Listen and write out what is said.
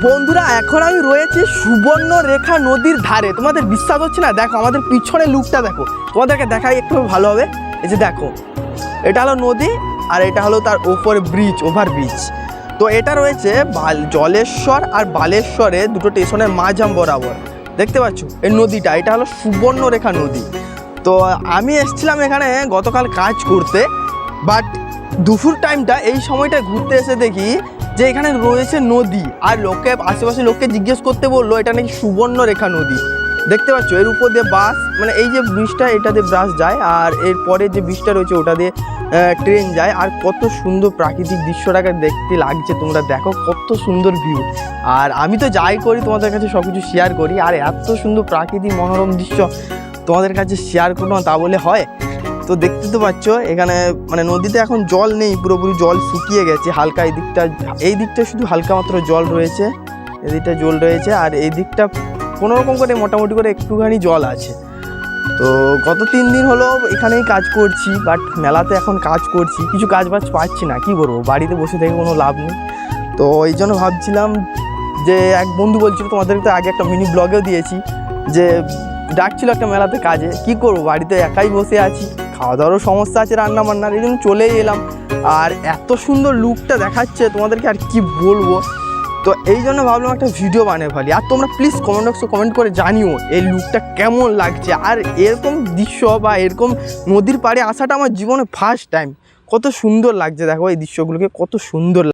বন্ধুরা, এখন আমি রয়েছি সুবর্ণ রেখা নদীর ধারে। তোমাদের বিশ্বাস হচ্ছে না? দেখো, আমাদের পিছনে লুকটা দেখো। তোমাদেরকে দেখাই একটু ভালো হবে। এই যে দেখো, এটা হলো নদী আর এটা হলো তার ওপর ব্রিজ ওভার ব্রিজ তো এটা রয়েছে জলেশ্বর আর বালেশ্বরে দুটো স্টেশনের মাঝাম বরাবর। দেখতে পাচ্ছ? এই নদীটা, এটা হলো সুবর্ণ রেখা নদী। তো আমি এসেছিলাম এখানে গতকাল কাজ করতে বাট দুপুর টাইমটা এই সময়টা ঘুরতে এসে দেখি যে এখানে রয়েছে নদী, আর লোকে আশেপাশে লোককে জিজ্ঞেস করতে বলল এটা নাকি সুবর্ণরেখা নদী। দেখতে পাচ্ছ, এর উপর দিয়ে বাস মানে এই যে ব্রিজটা, এটা দিয়ে যায়, আর এর পরে যে ব্রিজটা রয়েছে, ওটা দিয়ে ট্রেন যায়, আর কত সুন্দর প্রাকৃতিক দৃশ্যটাকে দেখতে লাগছে, তোমরা দেখো কত সুন্দর ভিউ আর আমি তো যাই করি, তোমাদের কাছে সব কিছু শেয়ার করি, আর এত সুন্দর প্রাকৃতিক মনোরম দৃশ্য তোমাদের কাছে শেয়ার করব তা বলে হয়? তো দেখতে তো পাচ্ছ, এখানে মানে নদীতে এখন জল নেই, পুরোপুরি জল শুকিয়ে গেছে, হালকা এই দিকটা এই দিকটা শুধু হালকা মাত্র জল রয়েছে এই দিকটা জল রয়েছে, আর এই দিকটা কোনো রকম করে মোটামুটি করে একটুখানি জল আছে। তো গত তিন দিন হলো এখানেই কাজ করছি বাট মেলাতে এখন কাজ করছি, কিছু কাজ বাজ পাচ্ছি না, কি করব বাড়িতে বসে থেকে কোনো লাভ নেই। তো এই জন্য ভাবছিলাম যে এক বন্ধু বলছিল তোমাদের তো আগে একটা মিনি ব্লগেও দিয়েছি, যে ডাকছিল একটা মেলাতে কাজে, কি করব, বাড়িতে একাই বসে আছি। খাওয়া দাওয়ারও সমস্যা আছে রান্না বান্নার এই জন্য চলেই এলাম। আর এত সুন্দর লুকটা দেখাচ্ছে তোমাদেরকে আর কি বলব? তো এই জন্য ভাবলাম একটা ভিডিও বানিয়ে ফেলি। আর তোমরা প্লিজ কমেন্ট বক্সে কমেন্ট করে জানিও এই লুকটা কেমন লাগছে। আর এরকম দৃশ্য বা এরকম নদীর পাড়ে আসাটা আমার জীবনে ফার্স্ট টাইম কত সুন্দর লাগছে, দেখো এই দৃশ্যগুলোকে, কত সুন্দর